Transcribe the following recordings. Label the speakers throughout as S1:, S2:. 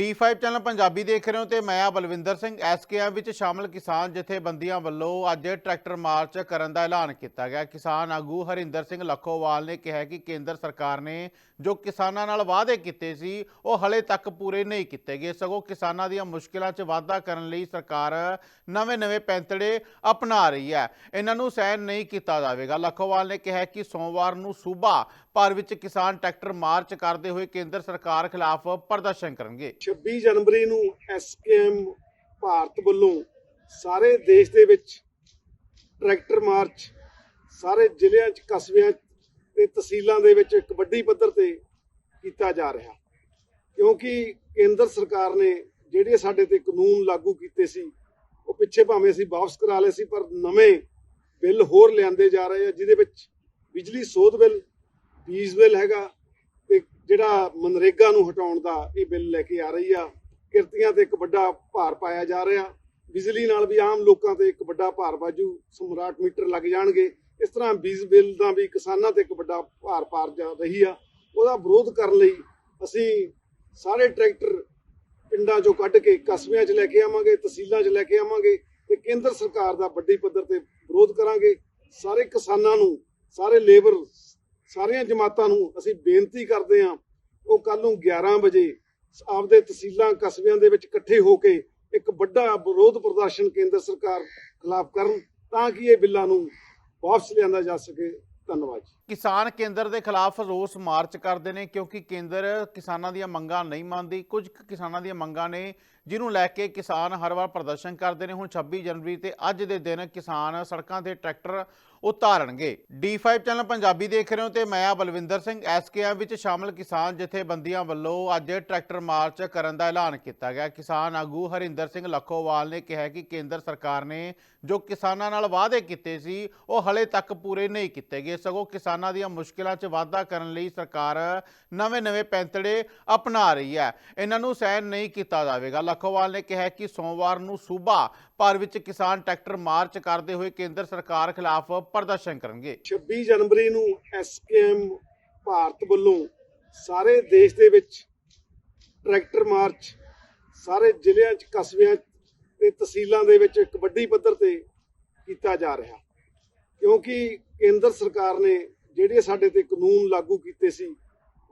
S1: D5 channel Punjabi ਦੇਖ ਰਹੇ ਹੋ ਤੇ ਮੈਂ ਆ ਬਲਵਿੰਦਰ ਸਿੰਘ ਐਸਕੇਐਮ ਵਿੱਚ ਸ਼ਾਮਲ ਕਿਸਾਨ ਜਥੇਬੰਦੀਆਂ ਵੱਲੋਂ ਅੱਜ ਟਰੈਕਟਰ ਮਾਰਚ ਕਰਨ ਦਾ ਐਲਾਨ ਕੀਤਾ ਗਿਆ। ਕਿਸਾਨ ਆਗੂ ਹਰਿੰਦਰ ਸਿੰਘ ਲੱਖੋਵਾਲ ਨੇ ਕਿਹਾ ਕਿ ਕੇਂਦਰ ਸਰਕਾਰ ਨੇ ਜੋ ਕਿਸਾਨਾਂ ਨਾਲ ਵਾਅਦੇ ਕੀਤੇ ਸੀ, ਉਹ ਹਲੇ ਤੱਕ ਪੂਰੇ ਨਹੀਂ ਕੀਤੇ ਗਏ। ਸਗੋਂ ਕਿਸਾਨਾਂ ਦੀਆਂ ਮੁਸ਼ਕਲਾਂ 'ਚ ਵਾਧਾ ਕਰਨ ਲਈ ਸਰਕਾਰ ਨਵੇਂ-ਨਵੇਂ ਪੈਂਤੜੇ ਅਪਣਾ ਰਹੀ ਹੈ। ਇਹਨਾਂ ਨੂੰ ਸਹਿਨ ਨਹੀਂ ਕੀਤਾ ਜਾਵੇਗਾ। ਲੱਖੋਵਾਲ ਨੇ ਕਿਹਾ ਕਿ ਸੋਮਵਾਰ ਨੂੰ ਸੂਬਾ ਭਰ ਵਿੱਚ ਕਿਸਾਨ ਟਰੈਕਟਰ ਮਾਰਚ ਕਰਦੇ ਹੋਏ ਕੇਂਦਰ ਸਰਕਾਰ ਖਿਲਾਫ ਪ੍ਰਦਰਸ਼ਨ ਕਰਨਗੇ।
S2: 26 ਜਨਵਰੀ ਨੂੰ ਐਸਕੇਐਮ ਭਾਰਤ ਵੱਲੋਂ ਸਾਰੇ ਦੇਸ਼ ਦੇ ਵਿੱਚ ਟਰੈਕਟਰ ਮਾਰਚ, ਸਾਰੇ ਜ਼ਿਲ੍ਹਿਆਂ 'ਚ, ਕਸਬਿਆਂ ਤੇ ਤਹਿਸੀਲਾਂ ਦੇ ਵਿੱਚ ਇੱਕ ਵੱਡੀ ਪੱਧਰ ਤੇ ਕੀਤਾ ਜਾ ਰਿਹਾ। ਕਿਉਂਕਿ ਕੇਂਦਰ ਸਰਕਾਰ ਨੇ ਜਿਹੜੇ ਸਾਡੇ ਤੇ ਕਾਨੂੰਨ ਲਾਗੂ ਕੀਤੇ ਸੀ, ਉਹ ਪਿੱਛੇ ਭਾਵੇਂ ਅਸੀਂ ਵਾਪਸ ਕਰਾ ਲਏ ਸੀ, ਪਰ ਨਵੇਂ ਬਿੱਲ ਹੋਰ ਲਿਆਂਦੇ ਜਾ ਰਹੇ ਆ, ਜਿਹਦੇ ਵਿੱਚ ਬਿਜਲੀ ਸੋਧ ਬਿੱਲ ਬੀਜ ਬਿੱਲ ਹੈਗਾ ਤੇ ਜਿਹੜਾ ਮਨਰੇਗਾ ਨੂੰ ਹਟਾਉਣ ਦਾ ਇਹ ਬਿੱਲ ਲੈ ਕੇ ਆ ਰਹੀ ਆ। ਕਿਰਤੀਆਂ ਤੇ ਇੱਕ ਵੱਡਾ ਭਾਰ ਪਾਇਆ ਜਾ ਰਿਹਾ। ਬਿਜਲੀ ਨਾਲ ਵੀ ਆਮ ਲੋਕਾਂ ਤੇ ਇੱਕ ਵੱਡਾ ਭਾਰ ਬਾਜੂ ਸਮਰਾਟ ਮੀਟਰ ਲੱਗ ਜਾਣਗੇ। ਇਸ ਤਰ੍ਹਾਂ ਬੀਜ ਬਿੱਲ ਦਾ ਵੀ ਕਿਸਾਨਾਂ ਤੇ ਇੱਕ ਵੱਡਾ ਭਾਰ ਪਾਰ ਜਾ ਰਹੀ ਆ। ਉਹਦਾ ਵਿਰੋਧ ਕਰਨ ਲਈ ਅਸੀਂ ਸਾਰੇ ਟਰੈਕਟਰ ਪਿੰਡਾਂ ਚੋਂ ਕੱਢ ਕੇ ਕਸਬਿਆਂ 'ਚ ਲੈ ਕੇ ਆਵਾਂਗੇ, ਤਹਿਸੀਲਾਂ 'ਚ ਲੈ ਕੇ ਆਵਾਂਗੇ ਤੇ ਕੇਂਦਰ ਸਰਕਾਰ ਦਾ ਵੱਡੀ ਪੱਧਰ ਤੇ ਵਿਰੋਧ ਕਰਾਂਗੇ। ਸਾਰੇ ਕਿਸਾਨਾਂ ਨੂੰ, ਸਾਰੇ ਲੇਬਰ ਸਾਰੀਆਂ ਜਮਾਤਾਂ ਨੂੰ ਅਸੀਂ ਬੇਨਤੀ ਕਰਦੇ ਹਾਂ, ਉਹ ਕੱਲ ਨੂੰ 11 ਵਜੇ ਆਪਦੇ ਤਹਿਸੀਲਾਂ, ਕਸਬਿਆਂ ਦੇ ਵਿੱਚ ਇਕੱਠੇ ਹੋ ਕੇ ਇੱਕ ਵੱਡਾ ਵਿਰੋਧ ਪ੍ਰਦਰਸ਼ਨ ਕੇਂਦਰ ਸਰਕਾਰ ਖਿਲਾਫ ਕਰਨ ਤਾਂ ਕਿ ਇਹ ਬਿੱਲਾਂ ਨੂੰ ਵਾਪਸ ਲਿਆਂਦਾ ਜਾ ਸਕੇ। ਧੰਨਵਾਦ ਜੀ।
S1: ਕਿਸਾਨ ਕੇਂਦਰ ਦੇ ਖਿਲਾਫ ਰੋਸ ਮਾਰਚ ਕਰਦੇ ਨੇ ਕਿਉਂਕਿ ਕੇਂਦਰ ਕਿਸਾਨਾਂ ਦੀਆਂ ਮੰਗਾਂ ਨਹੀਂ ਮੰਨਦੀ। ਕੁਝ ਕਿਸਾਨਾਂ ਦੀਆਂ ਮੰਗਾਂ ਨੇ ਜਿਹਨੂੰ ਲੈ ਕੇ ਕਿਸਾਨ ਹਰ ਵਾਰ ਪ੍ਰਦਰਸ਼ਨ ਕਰਦੇ ਨੇ। ਹੁਣ 26 ਜਨਵਰੀ ਤੇ ਅੱਜ ਦੇ ਦਿਨ ਕਿਸਾਨ ਸੜਕਾਂ ਤੇ ਟਰੈਕਟਰ ਉਤਾਰਨਗੇ। D5 ਚੈਨਲ ਪੰਜਾਬੀ ਦੇਖ ਰਹੇ ਹੋ ਤੇ ਮੈਂ ਆ ਬਲਵਿੰਦਰ ਸਿੰਘ। ਐਸਕੇਐਮ ਵਿੱਚ ਸ਼ਾਮਲ ਕਿਸਾਨ ਜਥੇਬੰਦੀਆਂ ਵੱਲੋਂ ਅੱਜ ਟਰੈਕਟਰ ਮਾਰਚ ਕਰਨ ਦਾ ਐਲਾਨ ਕੀਤਾ ਗਿਆ। ਕਿਸਾਨ ਆਗੂ ਹਰਿੰਦਰ ਸਿੰਘ ਲੱਖੋਵਾਲ ਨੇ ਕਿਹਾ ਕਿ ਕੇਂਦਰ ਸਰਕਾਰ ਨੇ ਜੋ ਕਿਸਾਨਾਂ ਨਾਲ ਵਾਅਦੇ ਕੀਤੇ ਸੀ, ਉਹ ਹਲੇ ਤੱਕ ਪੂਰੇ ਨਹੀਂ ਕੀਤੇ ਗਏ। ਸਗੋਂ ਕਿਸਾਨਾਂ ਦੀਆਂ ਮੁਸ਼ਕਲਾਂ 'ਚ ਵਾਧਾ ਕਰਨ ਲਈ ਸਰਕਾਰ ਨਵੇਂ-ਨਵੇਂ ਪੈਂਤੜੇ ਅਪਣਾ ਰਹੀ ਹੈ। ਇਹਨਾਂ ਨੂੰ ਸਹਿਨ ਨਹੀਂ ਕੀਤਾ ਜਾਵੇਗਾ। ਲੱਖੋਵਾਲ ਨੇ ਕਿਹਾ ਕਿ ਸੋਮਵਾਰ ਨੂੰ ਸੂਬਾ ਭਰ ਵਿੱਚ ਕਿਸਾਨ ਟਰੈਕਟਰ ਮਾਰਚ ਕਰਦੇ ਹੋਏ ਕੇਂਦਰ ਸਰਕਾਰ ਖਿਲਾਫ ਪ੍ਰਦਰਸ਼ਨ ਕਰਨਗੇ।
S2: 26 ਜਨਵਰੀ ਨੂੰ ਐਸਕੇਐਮ ਭਾਰਤ ਵੱਲੋਂ ਸਾਰੇ ਦੇਸ਼ ਦੇ ਵਿੱਚ ਟਰੈਕਟਰ ਮਾਰਚ, ਸਾਰੇ ਜ਼ਿਲ੍ਹਿਆਂ 'ਚ ਕਸਬਿਆਂ ਤੇ ਤਹਿਸੀਲਾਂ ਦੇ ਵਿੱਚ ਇੱਕ ਵੱਡੀ ਪੱਧਰ ਤੇ ਕੀਤਾ ਜਾ ਰਿਹਾ। ਕਿਉਂਕਿ ਕੇਂਦਰ ਸਰਕਾਰ ਨੇ ਜਿਹੜੇ ਸਾਡੇ ਤੇ ਕਾਨੂੰਨ ਲਾਗੂ ਕੀਤੇ ਸੀ,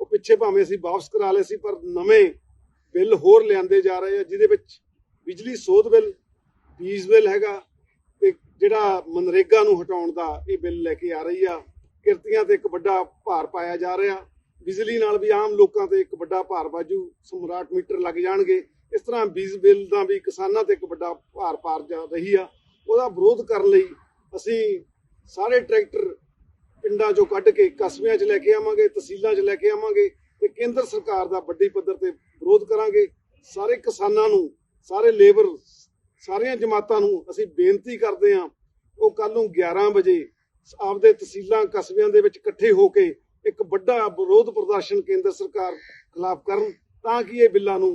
S2: ਉਹ ਪਿੱਛੇ ਭਾਵੇਂ ਅਸੀਂ ਵਾਪਸ ਕਰਾ ਲਏ ਸੀ, ਪਰ ਨਵੇਂ ਬਿੱਲ ਹੋਰ ਲਿਆਂਦੇ ਜਾ ਰਹੇ ਆ, ਜਿਹਦੇ ਵਿੱਚ ਬਿਜਲੀ ਸੋਧ ਬਿੱਲ, ਬੀਜ ਬਿੱਲ ਹੈਗਾ, ਤੇ ਜਿਹੜਾ ਮਨਰੇਗਾ ਨੂੰ ਹਟਾਉਣ ਦਾ ਇਹ ਬਿੱਲ ਲੈ ਕੇ ਆ ਰਹੀ ਆ। ਕਿਰਤੀਆਂ ਤੇ ਇੱਕ ਵੱਡਾ ਭਾਰ ਪਾਇਆ ਜਾ ਰਿਹਾ। ਬਿਜਲੀ ਨਾਲ ਵੀ ਆਮ ਲੋਕਾਂ ਤੇ ਇੱਕ ਵੱਡਾ ਭਾਰ ਬਾਜੂ ਸਮਰਾਟ ਮੀਟਰ ਲੱਗ ਜਾਣਗੇ। ਇਸ ਤਰ੍ਹਾਂ ਬੀਜ ਬਿੱਲ ਦਾ ਵੀ ਕਿਸਾਨਾਂ ਤੇ ਇੱਕ ਵੱਡਾ ਭਾਰ ਪਾਰ ਜਾ ਰਹੀ ਆ। ਉਹਦਾ ਵਿਰੋਧ ਕਰਨ ਲਈ ਅਸੀਂ ਸਾਰੇ ਟਰੈਕਟਰ ਪਿੰਡਾਂ ਚੋਂ ਕੱਢ ਕੇ ਕਸਬਿਆਂ 'ਚ ਲੈ ਕੇ ਆਵਾਂਗੇ, ਤਹਿਸੀਲਾਂ 'ਚ ਲੈ ਕੇ ਆਵਾਂਗੇ। ਤੇ ਕੇਂਦਰ ਸਰਕਾਰ ਦਾ ਵੱਡੀ ਪੱਧਰ ਤੇ ਵਿਰੋਧ ਕਰਾਂਗੇ। ਸਾਰੇ ਕਿਸਾਨਾਂ ਨੂੰ, ਸਾਰੇ ਲੇਬਰ, ਸਾਰੀਆਂ ਜਮਾਤਾਂ ਨੂੰ ਅਸੀਂ ਬੇਨਤੀ ਕਰਦੇ ਹਾਂ, ਉਹ ਕੱਲ ਨੂੰ 11 ਵਜੇ ਆਪਦੇ ਤਹਿਸੀਲਾਂ, ਕਸਬਿਆਂ ਦੇ ਵਿੱਚ ਇਕੱਠੇ ਹੋ ਕੇ ਇੱਕ ਵੱਡਾ ਵਿਰੋਧ ਪ੍ਰਦਰਸ਼ਨ ਕੇਂਦਰ ਸਰਕਾਰ ਖਿਲਾਫ ਕਰਨ ਤਾਂ ਕਿ ਇਹ ਬਿੱਲਾਂ ਨੂੰ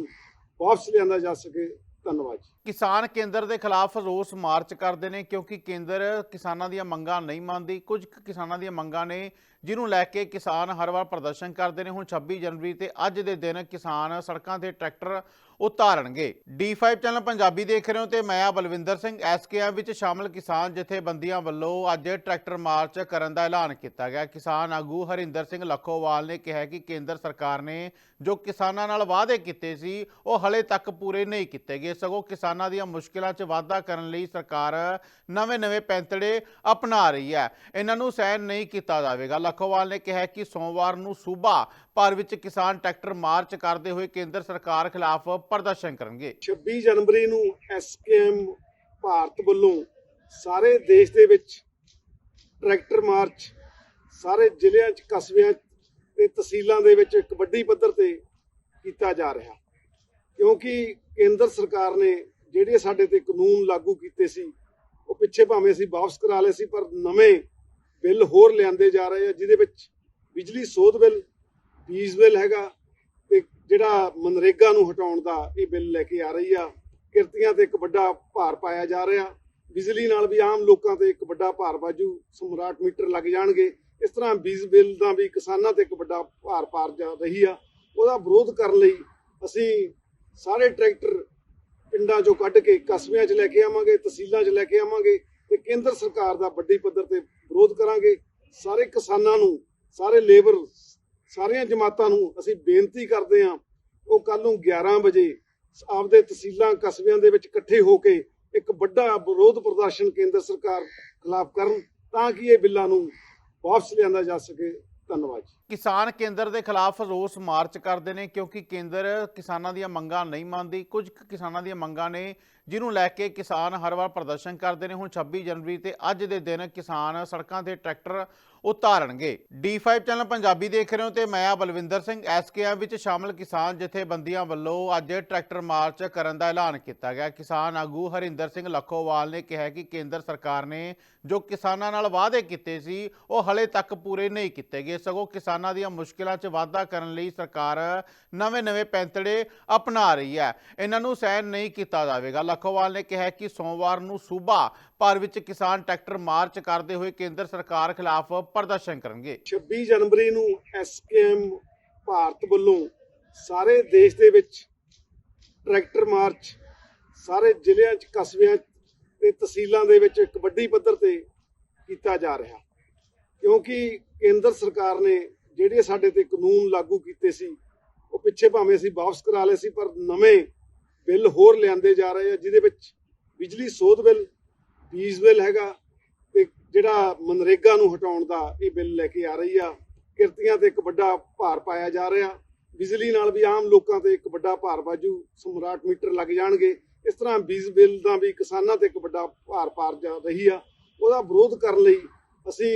S2: ਵਾਪਸ ਲਿਆਂਦਾ ਜਾ ਸਕੇ। ਧੰਨਵਾਦ ਜੀ।
S1: ਕਿਸਾਨ ਕੇਂਦਰ ਦੇ ਖਿਲਾਫ ਰੋਸ ਮਾਰਚ ਕਰਦੇ ਨੇ ਕਿਉਂਕਿ ਕੇਂਦਰ ਕਿਸਾਨਾਂ ਦੀਆਂ ਮੰਗਾਂ ਨਹੀਂ ਮੰਨਦੀ। ਕੁਝ ਕੁ ਕਿਸਾਨਾਂ ਦੀਆਂ ਮੰਗਾਂ ਨੇ ਜਿਹਨੂੰ ਲੈ ਕੇ ਕਿਸਾਨ ਹਰ ਵਾਰ ਪ੍ਰਦਰਸ਼ਨ ਕਰਦੇ ਨੇ। ਹੁਣ 26 ਜਨਵਰੀ ਤੇ ਅੱਜ ਦੇ ਦਿਨ ਕਿਸਾਨ ਸੜਕਾਂ ਤੇ ਟਰੈਕਟਰ ਉਤਾਰਨਗੇ। D5 ਚੈਨਲ ਪੰਜਾਬੀ ਦੇਖ ਰਹੇ ਹੋ ਤੇ ਮੈਂ ਆ ਬਲਵਿੰਦਰ ਸਿੰਘ। ਐਸਕੇਐਮ ਵਿੱਚ ਸ਼ਾਮਲ ਕਿਸਾਨ ਜਥੇਬੰਦੀਆਂ ਵੱਲੋਂ ਅੱਜ ਟਰੈਕਟਰ ਮਾਰਚ ਕਰਨ ਦਾ ਐਲਾਨ ਕੀਤਾ ਗਿਆ। ਕਿਸਾਨ ਆਗੂ ਹਰਿੰਦਰ ਸਿੰਘ ਲੱਖੋਵਾਲ ਨੇ ਕਿਹਾ ਕਿ ਕੇਂਦਰ ਸਰਕਾਰ ਨੇ ਜੋ ਕਿਸਾਨਾਂ ਨਾਲ ਵਾਅਦੇ ਕੀਤੇ ਸੀ, ਉਹ ਹਲੇ ਤੱਕ ਪੂਰੇ ਨਹੀਂ ਕੀਤੇ ਗਏ। ਸਗੋਂ ਕਿਸਾਨਾਂ ਦੀਆਂ ਮੁਸ਼ਕਲਾਂ 'ਚ ਵਾਧਾ ਕਰਨ ਲਈ ਸਰਕਾਰ ਨਵੇਂ-ਨਵੇਂ ਪੈਂਤੜੇ ਅਪਣਾ ਰਹੀ ਹੈ। ਇਹਨਾਂ ਨੂੰ ਸਹਿਨ ਨਹੀਂ ਕੀਤਾ ਜਾਵੇਗਾ। ਲੱਖੋਵਾਲ ਨੇ ਕਿਹਾ ਕਿ ਸੋਮਵਾਰ ਨੂੰ ਸੂਬਾ ਭਰ ਵਿੱਚ ਕਿਸਾਨ ਟਰੈਕਟਰ ਮਾਰਚ ਕਰਦੇ ਹੋਏ ਕੇਂਦਰ ਸਰਕਾਰ ਖਿਲਾਫ ਪ੍ਰਦਰਸ਼ਨ ਕਰਨਗੇ।
S2: 26 ਜਨਵਰੀ ਨੂੰ ਐਸਕੇਐਮ ਭਾਰਤ ਵੱਲੋਂ ਸਾਰੇ ਦੇਸ਼ ਦੇ ਵਿੱਚ ਟਰੈਕਟਰ ਮਾਰਚ, ਸਾਰੇ ਜ਼ਿਲ੍ਹਿਆਂ 'ਚ, ਕਸਬਿਆਂ ਤੇ ਤਹਿਸੀਲਾਂ ਦੇ ਵਿੱਚ ਇੱਕ ਵੱਡੀ ਪੱਧਰ ਤੇ ਕੀਤਾ ਜਾ ਰਿਹਾ। ਕਿਉਂਕਿ ਕੇਂਦਰ ਸਰਕਾਰ ਨੇ ਜਿਹੜੇ ਸਾਡੇ ਤੇ ਕਾਨੂੰਨ ਲਾਗੂ ਕੀਤੇ ਸੀ, ਉਹ ਪਿੱਛੇ ਭਾਵੇਂ ਅਸੀਂ ਵਾਪਸ ਕਰਾ ਲਏ ਸੀ, ਪਰ ਨਵੇਂ ਬਿੱਲ ਹੋਰ ਲਿਆਂਦੇ ਜਾ ਰਹੇ ਆ, ਜਿਹਦੇ ਵਿੱਚ ਬਿਜਲੀ ਸੋਧ ਬਿੱਲ ਬੀਜ ਬਿੱਲ ਹੈਗਾ ਤੇ ਜਿਹੜਾ ਮਨਰੇਗਾ ਨੂੰ ਹਟਾਉਣ ਦਾ ਇਹ ਬਿੱਲ ਲੈ ਕੇ ਆ ਰਹੀ ਆ। ਕਿਰਤੀਆਂ ਤੇ ਇੱਕ ਵੱਡਾ ਭਾਰ ਪਾਇਆ ਜਾ ਰਿਹਾ। ਬਿਜਲੀ ਨਾਲ ਵੀ ਆਮ ਲੋਕਾਂ ਤੇ ਇੱਕ ਵੱਡਾ ਭਾਰ ਬਾਜੂ ਸਮਰਾਟ ਮੀਟਰ ਲੱਗ ਜਾਣਗੇ। ਇਸ ਤਰ੍ਹਾਂ ਬੀਜ ਬਿੱਲ ਦਾ ਵੀ ਕਿਸਾਨਾਂ ਤੇ ਇੱਕ ਵੱਡਾ ਭਾਰ ਪਾਰ ਜਾ ਰਹੀ ਆ। ਉਹਦਾ ਵਿਰੋਧ ਕਰਨ ਲਈ ਅਸੀਂ ਸਾਰੇ ਟਰੈਕਟਰ ਪਿੰਡਾਂ ਚੋਂ ਕੱਢ ਕੇ ਕਸਬਿਆਂ 'ਚ ਲੈ ਕੇ ਆਵਾਂਗੇ, ਤਹਿਸੀਲਾਂ 'ਚ ਲੈ ਕੇ ਆਵਾਂਗੇ ਤੇ ਕੇਂਦਰ ਸਰਕਾਰ ਦਾ ਵੱਡੀ ਪੱਧਰ ਤੇ ਵਿਰੋਧ ਕਰਾਂਗੇ। ਸਾਰੇ ਕਿਸਾਨਾਂ ਨੂੰ, ਸਾਰੇ ਲੇਬਰ ਸਾਰੀਆਂ ਜਮਾਤਾਂ ਨੂੰ ਅਸੀਂ ਬੇਨਤੀ ਕਰਦੇ ਹਾਂ, ਉਹ ਕੱਲ ਨੂੰ 11 ਵਜੇ ਆਪਦੇ ਤਹਿਸੀਲਾਂ, ਕਸਬਿਆਂ ਦੇ ਵਿੱਚ ਇਕੱਠੇ ਹੋ ਕੇ ਇੱਕ ਵੱਡਾ ਵਿਰੋਧ ਪ੍ਰਦਰਸ਼ਨ ਕੇਂਦਰ ਸਰਕਾਰ ਖਿਲਾਫ ਕਰਨ ਤਾਂ ਕਿ ਇਹ ਬਿੱਲਾਂ ਨੂੰ ਵਾਪਸ ਲਿਆਂਦਾ ਜਾ ਸਕੇ। ਧੰਨਵਾਦ ਜੀ।
S1: ਕਿਸਾਨ ਕੇਂਦਰ ਦੇ ਖਿਲਾਫ ਰੋਸ ਮਾਰਚ ਕਰਦੇ ਨੇ ਕਿਉਂਕਿ ਕੇਂਦਰ ਕਿਸਾਨਾਂ ਦੀਆਂ ਮੰਗਾਂ ਨਹੀਂ ਮੰਨਦੀ। ਕੁਝ ਕੁ ਕਿਸਾਨਾਂ ਦੀਆਂ ਮੰਗਾਂ ਨੇ ਜਿਹਨੂੰ ਲੈ ਕੇ ਕਿਸਾਨ ਹਰ ਵਾਰ ਪ੍ਰਦਰਸ਼ਨ ਕਰਦੇ ਨੇ। ਹੁਣ 26 ਜਨਵਰੀ ਤੇ ਅੱਜ ਦੇ ਦਿਨ ਕਿਸਾਨ ਸੜਕਾਂ ਤੇ ਟਰੈਕਟਰ ਉਤਾਰਨਗੇ। D5 ਚੈਨਲ ਪੰਜਾਬੀ ਦੇਖ ਰਹੇ ਹੋ ਤੇ ਮੈਂ ਆ ਬਲਵਿੰਦਰ ਸਿੰਘ ਐਸਕੇਐਮ ਵਿੱਚ ਸ਼ਾਮਲ ਕਿਸਾਨ ਜਥੇਬੰਦੀਆਂ ਵੱਲੋਂ ਅੱਜ ਟਰੈਕਟਰ ਮਾਰਚ ਕਰਨ ਦਾ ਐਲਾਨ ਕੀਤਾ ਗਿਆ। ਕਿਸਾਨ ਆਗੂ ਹਰਿੰਦਰ ਸਿੰਘ ਲੱਖੋਵਾਲ ਨੇ ਕਿਹਾ ਕਿ ਕੇਂਦਰ ਸਰਕਾਰ ਨੇ ਜੋ ਕਿਸਾਨਾਂ ਨਾਲ ਵਾਅਦੇ ਕੀਤੇ ਸੀ, ਉਹ ਹਲੇ ਤੱਕ ਪੂਰੇ ਨਹੀਂ ਕੀਤੇ ਗਏ। ਸਗੋਂ ਕਿਸਾਨ ਦੀਆਂ ਮੁਸ਼ਕਲਾਂ 'ਚ ਵਾਧਾ ਕਰਨ ਲਈ ਸਰਕਾਰ ਨਵੇਂ-ਨਵੇਂ ਪੈਂਤੜੇ ਅਪਣਾ ਰਹੀ ਹੈ। ਇਹਨਾਂ ਨੂੰ ਸਹਿਨ ਨਹੀਂ ਕੀਤਾ ਜਾਵੇਗਾ। ਲੱਖੋਵਾਲ ਨੇ ਕਿਹਾ ਕਿ ਸੋਮਵਾਰ ਨੂੰ ਸੂਬਾ ਭਰ ਵਿੱਚ ਕਿਸਾਨ ਟਰੈਕਟਰ ਮਾਰਚ ਕਰਦੇ ਹੋਏ ਕੇਂਦਰ ਸਰਕਾਰ ਖਿਲਾਫ ਪ੍ਰਦਰਸ਼ਨ ਕਰਨਗੇ।
S2: 26 ਜਨਵਰੀ ਨੂੰ ਐਸਕੇਐਮ ਭਾਰਤ ਵੱਲੋਂ ਸਾਰੇ ਦੇਸ਼ ਦੇ ਵਿੱਚ ਟਰੈਕਟਰ ਮਾਰਚ, ਸਾਰੇ ਜ਼ਿਲ੍ਹਿਆਂ 'ਚ, ਕਸਬਿਆਂ ਤੇ ਤਹਿਸੀਲਾਂ ਦੇ ਵਿੱਚ ਇੱਕ ਵੱਡੀ ਪੱਧਰ ਤੇ ਕੀਤਾ ਜਾ ਰਿਹਾ। ਕਿਉਂਕਿ ਕੇਂਦਰ ਸਰਕਾਰ ਨੇ ਜਿਹੜੇ ਸਾਡੇ ਤੇ ਕਾਨੂੰਨ ਲਾਗੂ ਕੀਤੇ ਸੀ, ਉਹ ਪਿੱਛੇ ਭਾਵੇਂ ਅਸੀਂ ਵਾਪਸ ਕਰਾ ਲਏ ਸੀ, ਪਰ ਨਵੇਂ ਬਿੱਲ ਹੋਰ ਲਿਆਂਦੇ ਜਾ ਰਹੇ ਆ, ਜਿਹਦੇ ਵਿੱਚ ਬਿਜਲੀ ਸੋਧ ਬਿੱਲ ਬੀਜ ਬਿੱਲ ਹੈਗਾ, ਤੇ ਜਿਹੜਾ ਮਨਰੇਗਾ ਨੂੰ ਹਟਾਉਣ ਦਾ ਇਹ ਬਿੱਲ ਲੈ ਕੇ ਆ ਰਹੀ ਆ। ਕਿਰਤੀਆਂ ਤੇ ਇੱਕ ਵੱਡਾ ਭਾਰ ਪਾਇਆ ਜਾ ਰਿਹਾ। ਬਿਜਲੀ ਨਾਲ ਵੀ ਆਮ ਲੋਕਾਂ ਤੇ ਇੱਕ ਵੱਡਾ ਭਾਰ ਬਾਜੂ ਸਮਰਾਟ ਮੀਟਰ ਲੱਗ ਜਾਣਗੇ। ਇਸ ਤਰ੍ਹਾਂ ਬੀਜ ਬਿੱਲ ਦਾ ਵੀ ਕਿਸਾਨਾਂ ਤੇ ਇੱਕ ਵੱਡਾ ਭਾਰ ਪਾਰ ਜਾ ਰਹੀ ਆ। ਉਹਦਾ ਵਿਰੋਧ ਕਰਨ ਲਈ ਅਸੀਂ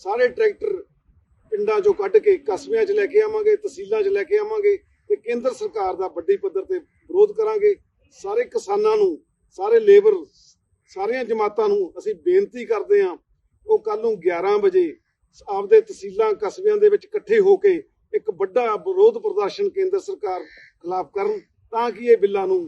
S2: ਸਾਰੇ ਟਰੈਕਟਰ ਪਿੰਡਾਂ ਚੋਂ ਕੱਢ ਕੇ ਕਸਬਿਆਂ 'ਚ ਲੈ ਕੇ ਆਵਾਂਗੇ, ਤਹਿਸੀਲਾਂ 'ਚ ਲੈ ਕੇ ਆਵਾਂਗੇ ਤੇ ਕੇਂਦਰ ਸਰਕਾਰ ਦਾ ਵੱਡੀ ਪੱਧਰ ਤੇ ਵਿਰੋਧ ਕਰਾਂਗੇ। ਸਾਰੇ ਕਿਸਾਨਾਂ ਨੂੰ, ਸਾਰੇ ਲੇਬਰ, ਸਾਰੀਆਂ ਜਮਾਤਾਂ ਨੂੰ ਅਸੀਂ ਬੇਨਤੀ ਕਰਦੇ ਹਾਂ, ਉਹ ਕੱਲ ਨੂੰ 11 ਵਜੇ ਆਪਦੇ ਤਹਿਸੀਲਾਂ, ਕਸਬਿਆਂ ਦੇ ਵਿੱਚ ਇਕੱਠੇ ਹੋ ਕੇ ਇੱਕ ਵੱਡਾ ਵਿਰੋਧ ਪ੍ਰਦਰਸ਼ਨ ਕੇਂਦਰ ਸਰਕਾਰ ਖਿਲਾਫ ਕਰਨ ਤਾਂ ਕਿ ਇਹ ਬਿੱਲਾਂ ਨੂੰ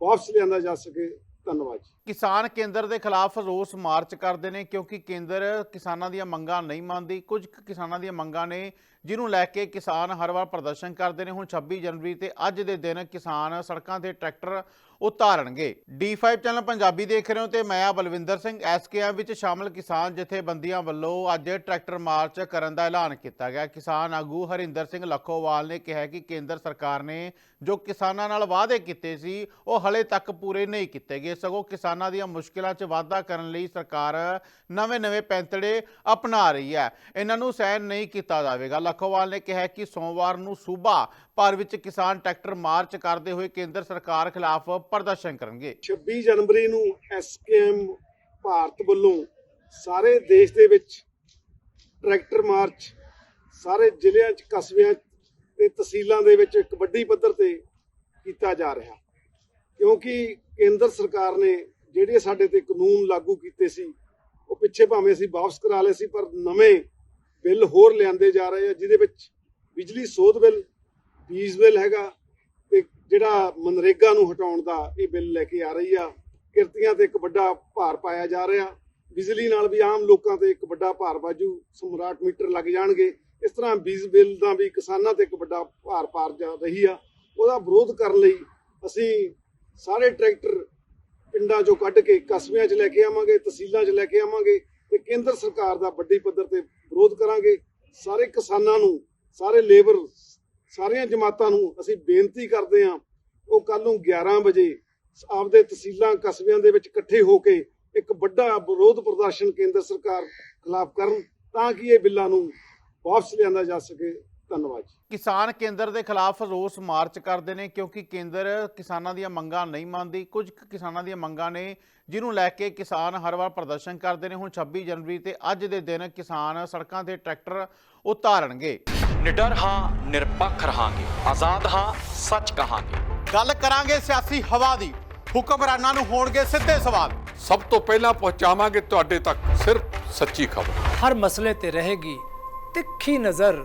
S2: ਵਾਪਸ ਲਿਆਂਦਾ ਜਾ ਸਕੇ। ਧੰਨਵਾਦ ਜੀ।
S1: ਕਿਸਾਨ ਕੇਂਦਰ ਦੇ ਖਿਲਾਫ ਰੋਸ ਮਾਰਚ ਕਰਦੇ ਨੇ ਕਿਉਂਕਿ ਕੇਂਦਰ ਕਿਸਾਨਾਂ ਦੀਆਂ ਮੰਗਾਂ ਨਹੀਂ ਮੰਨਦੀ। ਕੁਝ ਕਿਸਾਨਾਂ ਦੀਆਂ ਮੰਗਾਂ ਨੇ ਜਿਹਨੂੰ ਲੈ ਕੇ ਕਿਸਾਨ ਹਰ ਵਾਰ ਪ੍ਰਦਰਸ਼ਨ ਕਰਦੇ ਨੇ। ਹੁਣ 26 ਜਨਵਰੀ ਤੇ ਅੱਜ ਦੇ ਦਿਨ ਕਿਸਾਨ ਸੜਕਾਂ ਤੇ ਟਰੈਕਟਰ ਉਤਾਰਨਗੇ। D5 ਚੈਨਲ ਪੰਜਾਬੀ ਦੇਖ ਰਹੇ ਹੋ ਤੇ ਮੈਂ ਆ ਬਲਵਿੰਦਰ ਸਿੰਘ। ਐਸਕੇਐਮ ਵਿੱਚ ਸ਼ਾਮਲ ਕਿਸਾਨ ਜਥੇਬੰਦੀਆਂ ਵੱਲੋਂ ਅੱਜ ਟਰੈਕਟਰ ਮਾਰਚ ਕਰਨ ਦਾ ਐਲਾਨ ਕੀਤਾ ਗਿਆ। ਕਿਸਾਨ ਆਗੂ ਹਰਿੰਦਰ ਸਿੰਘ ਲੱਖੋਵਾਲ ਨੇ ਕਿਹਾ ਕਿ ਕੇਂਦਰ ਸਰਕਾਰ ਨੇ ਜੋ ਕਿਸਾਨਾਂ ਨਾਲ ਵਾਅਦੇ ਕੀਤੇ ਸੀ, ਉਹ ਹਲੇ ਤੱਕ ਪੂਰੇ ਨਹੀਂ ਕੀਤੇ ਗਏ। ਸਗੋਂ ਕਿਸਾਨਾਂ ਦੀਆਂ ਮੁਸ਼ਕਲਾਂ 'ਚ ਵਾਧਾ ਕਰਨ ਲਈ ਸਰਕਾਰ ਨਵੇਂ-ਨਵੇਂ ਪੈਂਤੜੇ ਅਪਣਾ ਰਹੀ ਹੈ। ਇਹਨਾਂ ਨੂੰ ਸਹਿਨ ਨਹੀਂ ਕੀਤਾ ਜਾਵੇਗਾ। ਲੱਖੋਵਾਲ ਨੇ ਕਿਹਾ ਕਿ ਸੋਮਵਾਰ ਨੂੰ ਸੂਬਾ ਭਰ ਵਿੱਚ ਕਿਸਾਨ ਟਰੈਕਟਰ ਮਾਰਚ ਕਰਦੇ ਹੋਏ ਕੇਂਦਰ ਸਰਕਾਰ ਖਿਲਾਫ ਪ੍ਰਦਰਸ਼ਨ ਕਰਨਗੇ।
S2: 26 ਜਨਵਰੀ ਨੂੰ ਐਸਕੇਐਮ ਭਾਰਤ ਵੱਲੋਂ ਸਾਰੇ ਦੇਸ਼ ਦੇ ਵਿੱਚ ਟਰੈਕਟਰ ਮਾਰਚ, ਸਾਰੇ ਜ਼ਿਲ੍ਹਿਆਂ 'ਚ ਕਸਬਿਆਂ ਤੇ ਤਹਿਸੀਲਾਂ ਦੇ ਵਿੱਚ ਇੱਕ ਵੱਡੀ ਪੱਧਰ ਤੇ ਕੀਤਾ ਜਾ ਰਿਹਾ। ਕਿਉਂਕਿ ਕੇਂਦਰ ਸਰਕਾਰ ਨੇ ਜਿਹੜੇ ਸਾਡੇ ਤੇ ਕਾਨੂੰਨ ਲਾਗੂ ਕੀਤੇ ਸੀ, ਉਹ ਪਿੱਛੇ ਭਾਵੇਂ ਅਸੀਂ ਵਾਪਸ ਕਰਾ ਲਏ ਸੀ, ਪਰ ਨਵੇਂ ਬਿੱਲ ਹੋਰ ਲਿਆਂਦੇ ਜਾ ਰਹੇ ਆ, ਜਿਹਦੇ ਵਿੱਚ ਬਿਜਲੀ ਸੋਧ ਬਿੱਲ ਬੀਜ ਬਿੱਲ ਹੈਗਾ ਤੇ ਜਿਹੜਾ ਮਨਰੇਗਾ ਨੂੰ ਹਟਾਉਣ ਦਾ ਇਹ ਬਿੱਲ ਲੈ ਕੇ ਆ ਰਹੀ ਆ। ਕਿਰਤੀਆਂ ਤੇ ਇੱਕ ਵੱਡਾ ਭਾਰ ਪਾਇਆ ਜਾ ਰਿਹਾ। ਬਿਜਲੀ ਨਾਲ ਵੀ ਆਮ ਲੋਕਾਂ ਤੇ ਇੱਕ ਵੱਡਾ ਭਾਰ ਬਾਜੂ ਸਮਰਾਟ ਮੀਟਰ ਲੱਗ ਜਾਣਗੇ। ਇਸ ਤਰ੍ਹਾਂ ਬੀਜ ਬਿੱਲ ਦਾ ਵੀ ਕਿਸਾਨਾਂ ਤੇ ਇੱਕ ਵੱਡਾ ਭਾਰ ਪਾਰ ਜਾ ਰਹੀ ਆ। ਉਹਦਾ ਵਿਰੋਧ ਕਰਨ ਲਈ ਅਸੀਂ ਸਾਰੇ ਟਰੈਕਟਰ ਪਿੰਡਾਂ ਚੋਂ ਕੱਢ ਕੇ ਕਸਬਿਆਂ 'ਚ ਲੈ ਕੇ ਆਵਾਂਗੇ, ਤਹਿਸੀਲਾਂ 'ਚ ਲੈ ਕੇ ਆਵਾਂਗੇ ਤੇ ਕੇਂਦਰ ਸਰਕਾਰ ਦਾ ਵੱਡੀ ਪੱਧਰ ਤੇ ਵਿਰੋਧ ਕਰਾਂਗੇ। ਸਾਰੇ ਕਿਸਾਨਾਂ ਨੂੰ, ਸਾਰੇ ਲੇਬਰ ਸਾਰੀਆਂ ਜਮਾਤਾਂ ਨੂੰ ਅਸੀਂ ਬੇਨਤੀ ਕਰਦੇ ਹਾਂ, ਉਹ ਕੱਲ ਨੂੰ 11 ਵਜੇ ਆਪਦੇ ਤਹਿਸੀਲਾਂ, ਕਸਬਿਆਂ ਦੇ ਵਿੱਚ ਇਕੱਠੇ ਹੋ ਕੇ ਇੱਕ ਵੱਡਾ ਵਿਰੋਧ ਪ੍ਰਦਰਸ਼ਨ ਕੇਂਦਰ ਸਰਕਾਰ ਖਿਲਾਫ ਕਰਨ ਤਾਂ ਕਿ ਇਹ ਬਿੱਲਾਂ ਨੂੰ ਵਾਪਸ ਲਿਆਂਦਾ ਜਾ ਸਕੇ। ਧੰਨਵਾਦ ਜੀ।
S1: ਕਿਸਾਨ ਕੇਂਦਰ ਦੇ ਖਿਲਾਫ ਰੋਸ ਮਾਰਚ ਕਰਦੇ ਨੇ ਕਿਉਂਕਿ ਕੇਂਦਰ ਕਿਸਾਨਾਂ ਦੀਆਂ ਮੰਗਾਂ ਨਹੀਂ ਮੰਨਦੀ। ਕੁਝ ਕਿਸਾਨਾਂ ਦੀਆਂ ਮੰਗਾਂ ਨੇ ਜਿਹਨੂੰ ਲੈ ਕੇ ਕਿਸਾਨ ਹਰ ਵਾਰ ਪ੍ਰਦਰਸ਼ਨ ਕਰਦੇ ਨੇ। ਹੁਣ 26 ਜਨਵਰੀ ਤੇ ਅੱਜ ਦੇ ਦਿਨ ਕਿਸਾਨ ਸੜਕਾਂ ਤੇ ਟਰੈਕਟਰ ਉਤਾਰਨਗੇ।
S3: ਨਿਡਰ ਹਾਂ ਨਿਰਪੱਖ ਰਹਾਂਗੇ। ਆਜ਼ਾਦ ਹਾਂ ਸੱਚ ਕਹਾਂਗੇ।
S1: ਗੱਲ ਕਰਾਂਗੇ ਸਿਆਸੀ ਹਵਾ ਦੀ। ਹੁਕਮਰਾਨਾਂ ਨੂੰ ਹੋਣਗੇ ਸਿੱਧੇ ਸਵਾਲ।
S4: ਸਭ ਤੋਂ ਪਹਿਲਾਂ ਪਹੁੰਚਾਵਾਂਗੇ ਤੁਹਾਡੇ ਤੱਕ। ਸਿਰਫ ਸੱਚੀ ਖਬਰ।
S5: ਹਰ ਮਸਲੇ ਤੇ ਰਹੇਗੀ ਤਿੱਖੀ ਨਜ਼ਰ।